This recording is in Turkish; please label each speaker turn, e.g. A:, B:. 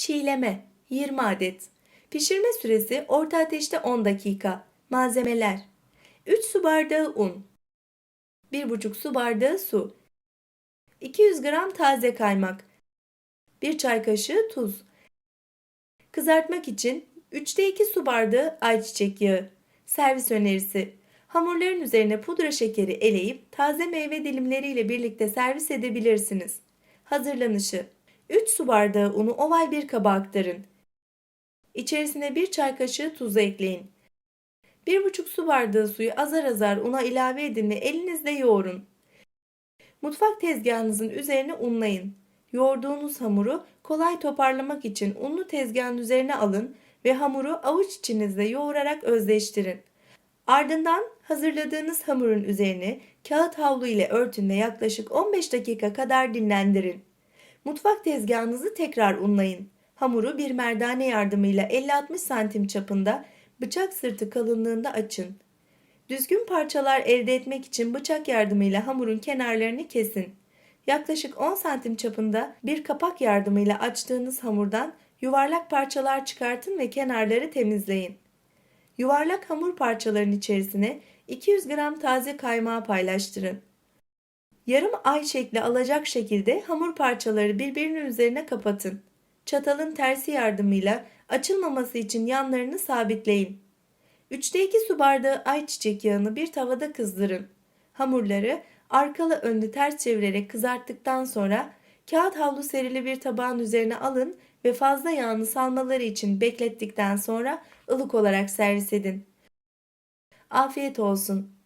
A: Çiğleme 20 adet. Pişirme süresi orta ateşte 10 dakika. Malzemeler 3 su bardağı un 1,5 su bardağı su 200 gram taze kaymak 1 çay kaşığı tuz Kızartmak için 3'te 2 su bardağı ayçiçek yağı. Servis önerisi. Hamurların üzerine pudra şekeri eleyip taze meyve dilimleriyle birlikte servis edebilirsiniz. Hazırlanışı. 3 su bardağı unu oval bir kaba aktarın. İçerisine 1 çay kaşığı tuz ekleyin. 1,5 su bardağı suyu azar azar una ilave edin ve elinizle yoğurun. Mutfak tezgahınızın üzerine unlayın. Yoğurduğunuz hamuru kolay toparlamak için unlu tezgahın üzerine alın ve hamuru avuç içinizle yoğurarak özleştirin. Ardından hazırladığınız hamurun üzerine kağıt havlu ile örtün ve yaklaşık 15 dakika kadar dinlendirin. Mutfak tezgahınızı tekrar unlayın. Hamuru bir merdane yardımıyla 50-60 santim çapında bıçak sırtı kalınlığında açın. Düzgün parçalar elde etmek için bıçak yardımıyla hamurun kenarlarını kesin. Yaklaşık 10 santim çapında bir kapak yardımıyla açtığınız hamurdan yuvarlak parçalar çıkartın ve kenarları temizleyin. Yuvarlak hamur parçaların içerisine 200 gram taze kaymağı paylaştırın. Yarım ay şekli alacak şekilde hamur parçaları birbirinin üzerine kapatın. Çatalın tersi yardımıyla açılmaması için yanlarını sabitleyin. 3'te 2 su bardağı ayçiçek yağını bir tavada kızdırın. Hamurları arkalı önlü ters çevirerek kızarttıktan sonra kağıt havlu serili bir tabağın üzerine alın ve fazla yağını salmaları için beklettikten sonra ılık olarak servis edin. Afiyet olsun.